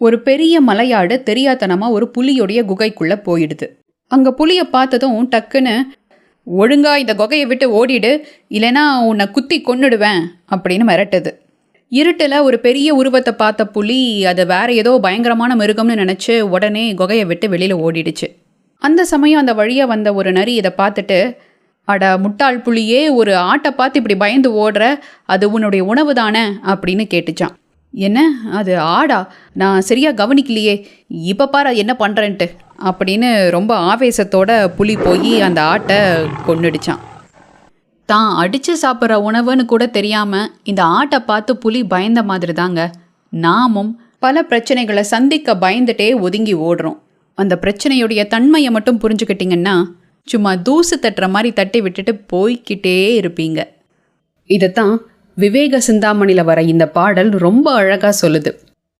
ஒரு பெரிய மலையாடு தெரியாதனமா ஒரு புலியுடைய குகைக்குள்ள போயிடுது. அங்க புலியை பார்த்ததும் டக்குன்னு ஒழுங்கா இந்த குகையை விட்டு ஓடிடு இல்லைன்னா உன்னை குத்தி கொன்னுடுவேன் அப்படின்னு மிரட்டுது. இருட்டில் ஒரு பெரிய உருவத்தை பார்த்த புலி அதை வேற ஏதோ பயங்கரமான மிருகம்னு நினச்சி உடனே குகையை விட்டு வெளியில் ஓடிடுச்சு. அந்த சமயம் அந்த வழியாக வந்த ஒரு நரி இதை பார்த்துட்டு அட முட்டாள் புலியே ஒரு ஆட்டை பார்த்து இப்படி பயந்து ஓடுற அது உன்னுடைய உணவு தானே அப்படின்னு கேட்டுச்சான். என்ன? அது ஆடா. நான் சரியாக கவனிக்கலையே. இப்போ பாரு என்ன பண்ணுறேன்ட்டு அப்படின்னு ரொம்ப ஆவேசத்தோட புலி போய் அந்த ஆட்டை கொன்னுடுச்சான். தான் அடித்து சாப்பிட்ற உணவுன்னு கூட தெரியாமல் இந்த ஆட்டை பார்த்து புலி பயந்த மாதிரி தாங்க நாமும் பல பிரச்சனைகளை சந்திக்க பயந்துட்டே ஒதுங்கி ஓடுறோம். அந்த பிரச்சனையுடைய தன்மையை மட்டும் புரிஞ்சுக்கிட்டிங்கன்னா சும்மா தூசு தட்டுற மாதிரி தட்டி விட்டுட்டு போய்க்கிட்டே இருப்பீங்க. இதைத்தான் விவேக சிந்தாமணியில் வர இந்த பாடல் ரொம்ப அழகாக சொல்லுது.